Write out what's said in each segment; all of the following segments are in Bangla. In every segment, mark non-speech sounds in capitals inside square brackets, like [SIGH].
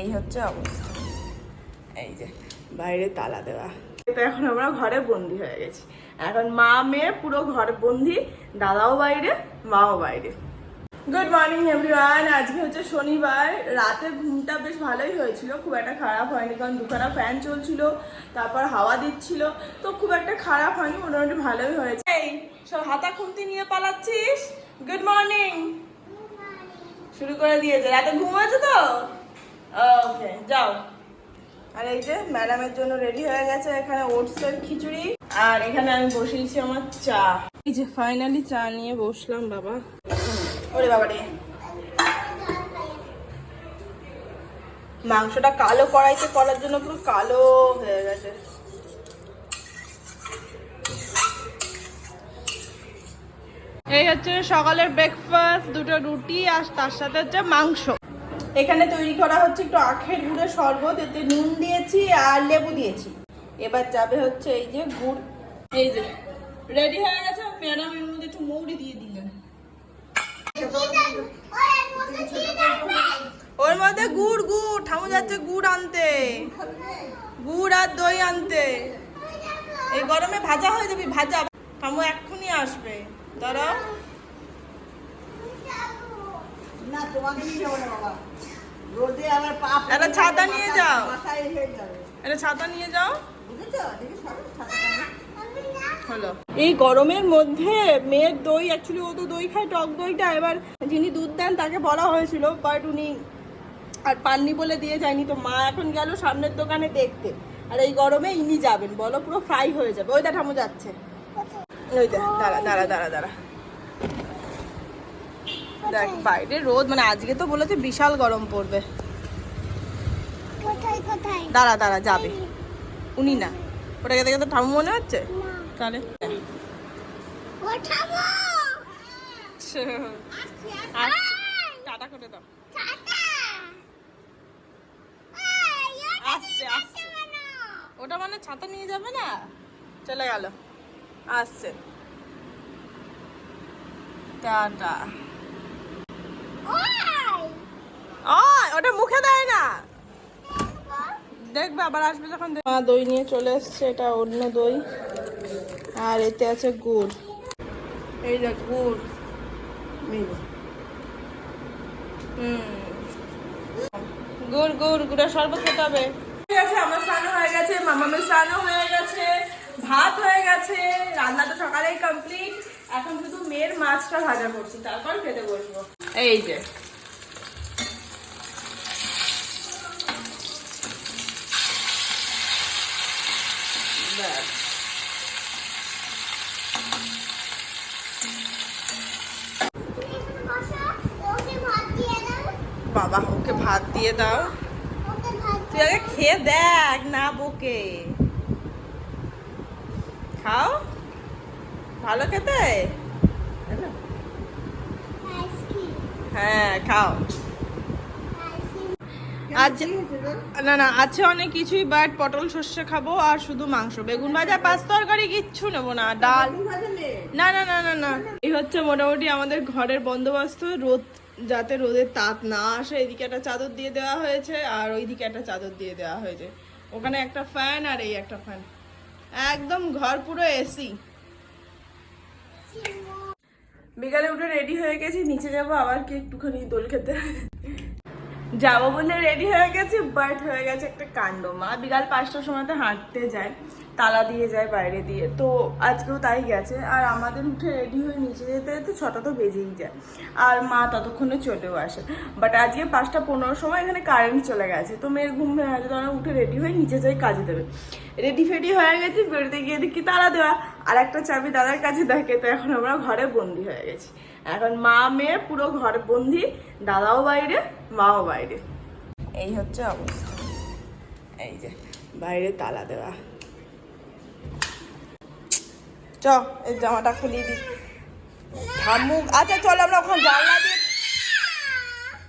এই হচ্ছে অবস্থা। এই যে বাইরে তালা দেওয়া। তো এখন আমরা ঘরে বন্দি হয়ে গেছি। এখন মা মেয়ে পুরো ঘর বন্দি দাদাও বাইরে মাও বাইরে। গুড মর্নিং এভরিওয়ান আজকে হচ্ছে শনিবার। রাতে ঘুমটা বেশ ভালোই হয়েছিল। খুব একটা খারাপ হয়নি কারণ দুখানা ফ্যান চলছিল তারপর হাওয়া দিচ্ছিল। তো খুব একটা খারাপ হয়নি মোটামুটি ভালোই হয়েছে। এই সব হাতা খুন্তি নিয়ে পালাচ্ছিস? গুড মর্নিং শুরু করে দিয়েছে। রাতে ঘুম হয়েছে তো? ওকে যাও। আর এই যে ম্যাডামের জন্য রেডি হয়ে গেছে এখানে ওটসের খিচুড়ি। আর এখানে আমি বসিয়েছি আমার চা। এই যে ফাইনালি চা নিয়ে বসলাম বাবা। ওরে বাবা রে। মাংসটা কালো কড়াইতে করার জন্য পুরো কালো হয়ে গেছে। এই হচ্ছে সকালের ব্রেকফাস্ট দুটো রুটি আর তার সাথে হচ্ছে মাংস। এখানে তৈরি করা হচ্ছে একটু আখের গুড়ের শরবত, এতে নুন দিয়েছি আর লেবু দিয়েছি। এবার যাবে হচ্ছে এই যে গুড়। এই যে রেডি হয়ে গেছে? ম্যাডাম এর মধ্যে একটু মৌরি দিয়ে দিলেন। ওর মধ্যে গুড় গুড়। ঠামু যাচ্ছে গুড় আনতে। গুড় আর দই আনতে। এই গরমে ভাজা হয়ে যাবি, ভাজা। ঠামু এক্ষুনি আসবে। দাঁড়াও না তোমাকে যাব না বাবা। রোদে আবার পা একটা ছাতা নিয়ে যাও। মাথায় যাবে। এটা ছাতা নিয়ে যাও। বুঝেছ? দেখি সরো ছাতাটা হলো। এই গরমের মধ্যে মেয়ের দই অ্যাকচুয়ালি ও তো দই খায় টক দইটা। এবার যিনি দুধ দেন তাকে বলা হয়েছিল বাট উনি আর পাননি বলে দিয়ে যায়নি। তো মা এখন গেল সামনের দোকানে দেখতে। আর এই গরমে ইনি যাবেন বলো পুরো ফ্রাই হয়ে যাবে। ওই দেখামো যাচ্ছে। ওই দাঁড়া দাঁড়া দাঁড়া দাঁড়া। দেখ বাইরে রোদ মানে আজকে তো বলেছে বিশাল গরম পড়বে। দাঁড়া দাঁড়া যাবে। উনি না। ওটাকে দেখে তো ঠামু মনে হচ্ছে? তাহলে টাটা করে দাও। আসছে আসছে। ওটা মানে ছাতা নিয়ে যাবে না? চলে গেল। আসছে। টাটা ওই ওটা মুখে দেয় না। দেখবে আবার আসবে যখন মা দই নিয়ে চলে এসছে এটা অন্য দই। আর এতে আছে গুড়। এই দেখ গুড়। হুম। গুড় গুড় গুড়ের শরবত খেতে হবে। ঠিক আছে আমার স্নান হয়ে গেছে মামামের স্নান হয়ে গেছে ভাত হয়ে গেছে রান্না তো সকালেই কমপ্লিট এখন শুধু মেয়ের মাছটা ভাজা করছি তারপর খেতে বসবো। এই যে। ব্যাস। বাবা, ওকে ভাত দিয়ে দাও। তুই আগে খেয়ে দেখ না বকে। খাও। ভালো খেতে? হ্যাঁ খাও। আজ না না আছে অনেক কিছুই বাট পটল সর্ষে খাব আর শুধু মাংস। বেগুন ভাজা পাঁচ তরকারি কিচ্ছু নেব না ডাল। না। না না না না এই হচ্ছে মোটামুটি আমাদের ঘরের বন্দোবস্ত রোদ যাতে রোদের তাপ না আসে এদিকে একটা চাদর দিয়ে দেওয়া হয়েছে আর ওইদিকে একটা চাদর দিয়ে দেওয়া হয়েছে। ওখানে একটা ফ্যান আর এই একটা ফ্যান একদম ঘর পুরো এসি। বিকালে উঠে রেডি হয়ে গেছি নিচে যাব আবার কি একটুখানি দোল খেতে যাব বলে রেডি হয়ে গেছে বাট হয়ে গেছে একটা কাণ্ড। মা বিকাল পাঁচটার সময়তে হাঁটতে যায়, তালা দিয়ে যায় বাইরে দিয়ে। তো আজকেও তাই গেছে, আর আমাদের উঠে রেডি হয়ে নিচে যেতে যেতে ছটা তো বেজেই যায়, আর মা ততক্ষণে চলেও আসে। বাট আজকে পাঁচটা পনেরোর সময় এখানে কারেন্ট চলে গেছে, তো মেয়ের ঘুম ভেঙে গেছে তখন উঠে রেডি হয়ে নিচে যাই কাজে দেবে। রেডি ফেডি হয়ে গেছি, বেরোতে গিয়ে দেখি তালা দেওয়া আর একটা চাবি দাদার কাছে দেখে তো এখন আমরা ঘরে বন্দি হয়ে গেছি। এখন মা, মেয়ে, পুরো ঘর বন্দি, দাদাও বাইরে, মাও বাইরে। এই হচ্ছে অবস্থা। এই যে, বাইরে তালা দেওয়া। চ, এই জামাটা খুলিয়ে দিই। ঠাম্মু আচ্ছা চল আমরা ওখানে জানলা দিয়ে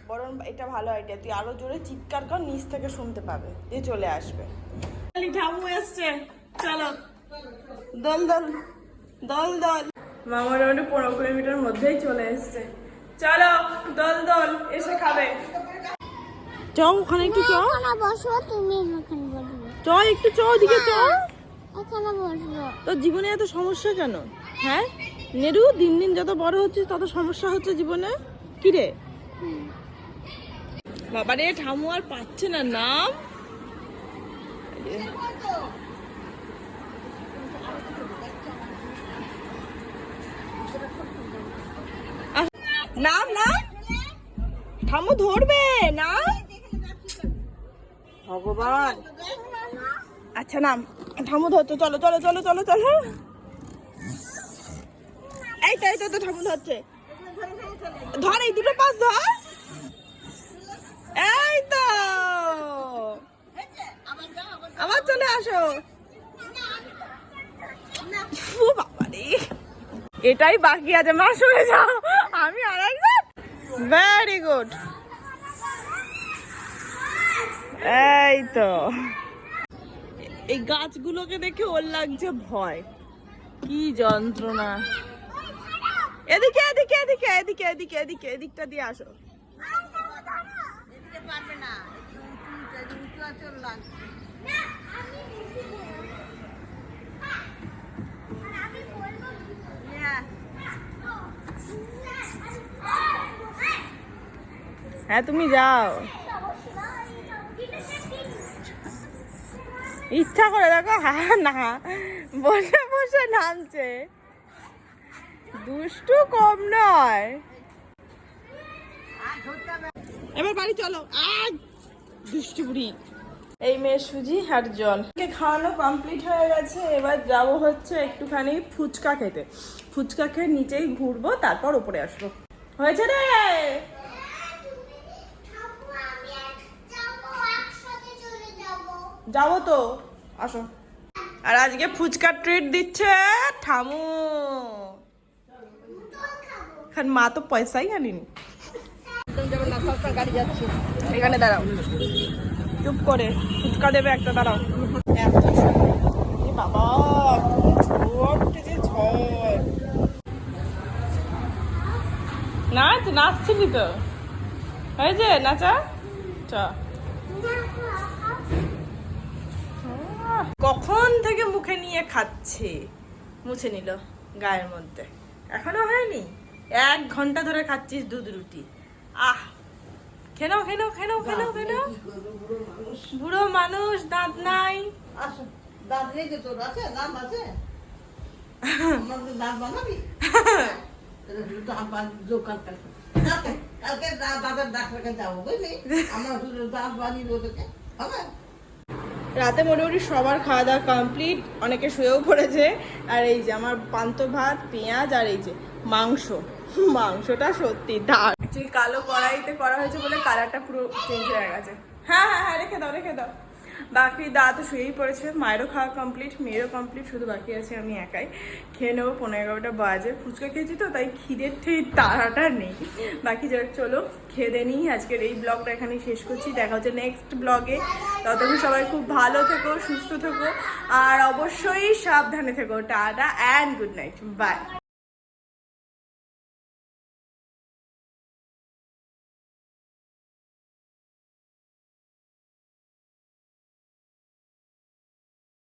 বরং এটা ভালো আইডিয়া তুই আরও জোরে চিৎকার কর, নিচ থেকে শুনতে পাবে। দিয়ে চলে আসবে। ঠাম্মু এসছে। চলো। দল দল দল দল। মা মোটামুটি পনেরো কিলোমিটার মধ্যেই চলে এসছে। চলো দল দল এসে খাবে। চ ওখানে একটু চ বসো তুমি চ একটু চ ওদিকে চ এখানে বসবো। তোর জীবনে এত সমস্যা কেন? হ্যাঁ? নেরু দিন দিন যত বড় হচ্ছে তত সমস্যা হচ্ছে জীবনে। কি রে? বাবারে ঠামু আর পাচ্ছে না নাম। নাম না। ঠামু ধরবে না। ভগবান। আচ্ছা নাম। ঠামু ধরছো চলো চলো চলো চলো চলো। এই তো এই তো তো ঠামু ধরছে। ধর এই দুটো পাশ ধর। এই তো। আবার চলে আসো। ফু, বাবারে। এটাই বাকি আছে মা সরে যাও। ভেরি গুড এই তো। এই গাছগুলোকে দেখে ওর লাগছে ভয়। কি যন্ত্রণা। এদিকে এদিকে এদিকে এদিকে এদিকে এদিকে, এদিকটা দিয়ে আসো। পারবে না একটু উঁচু উঁচু একটু উঁচু আছে ওর লাগবে হ্যাঁ হ্যাঁ তুমি যাও। ইচ্ছা করে দেখো হ্যাঁ না, বসে বসে নামছে। দুষ্টু কম নয়। এবার বাড়ি চলো। আজ দুষ্টু বুড়ি। এই মেয়ে সুজি আর জল খাওয়ানো কমপ্লিট হয়ে গেছে, এবার যাব হচ্ছে একটুখানি ফুচকা খেতে। ফুচকা খেয়ে নিচেই ঘুরবো, তারপর উপরে আসব। হয়েছে রে? যাব তো। আসো। আর আজকে ফুচকা ট্রিট দিচ্ছে ঠামু এখন মা তো পয়সাই আনিনি। এখানে দাঁড়াও। চুপ করে। ফুচকা দেবে একটা, দাঁড়াও। বাবা নাচ, নাচছিলি তো। হয়েছে, নাচা? চ। কখন থেকে মুখে নিয়ে খাচ্ছে? মুছে নিল গায়ের মধ্যে। এখনও হয়নি? এক ঘণ্টা ধরে খাচ্ছিস দুধ রুটি। আহ! খেনাও খেনাও খেনাও খেনাও খেনাও বুড়ো মানুষ? দাঁত নাই। দাঁত নেই তো তোর আছে? দাঁত আছে? দাঁত বানাবি? দাঁত কালকে। কালকে কালকে দা- দাঁতের ডাক্তার কাছে যাব বুঝলি? আমরা দাঁত বানিয়ে দেবো তোকে হবে? রাতে মোটামুটি সবার খাওয়া দাওয়া কমপ্লিট অনেকে শুয়েও পড়েছে। আর এই যে আমার পান্ত ভাত পেঁয়াজ আর এই যে মাংস। [LAUGHS] মাংসটা সত্যি অ্যাকচুয়ালি কালো কড়াইতে করা হয়েছে বলে কালারটা পুরো চেঞ্জ হয়ে গেছে। হ্যাঁ হ্যাঁ হ্যাঁ রেখে দাও রেখে দাও। বাকি দা তো শুয়েই পড়েছে, মায়েরও খাওয়া কমপ্লিট মেয়েরও কমপ্লিট শুধু বাকি আছে আমি একাই। খেয়ে নেব পনেরো এগারোটা বাজে, ফুচকা খেয়েছি তো, তাই খিদের ঠিক তাড়াটা নেই। বাকি যাক, চলো, খেয়ে দিয়ে নিই। আজকের এই ব্লগটা এখানেই শেষ করছি। দেখা হচ্ছে নেক্সট ব্লগে ততক্ষণ সবাই খুব ভালো থেকো, সুস্থ থেকো, আর অবশ্যই সাবধানে থেকো। Tata and good night bye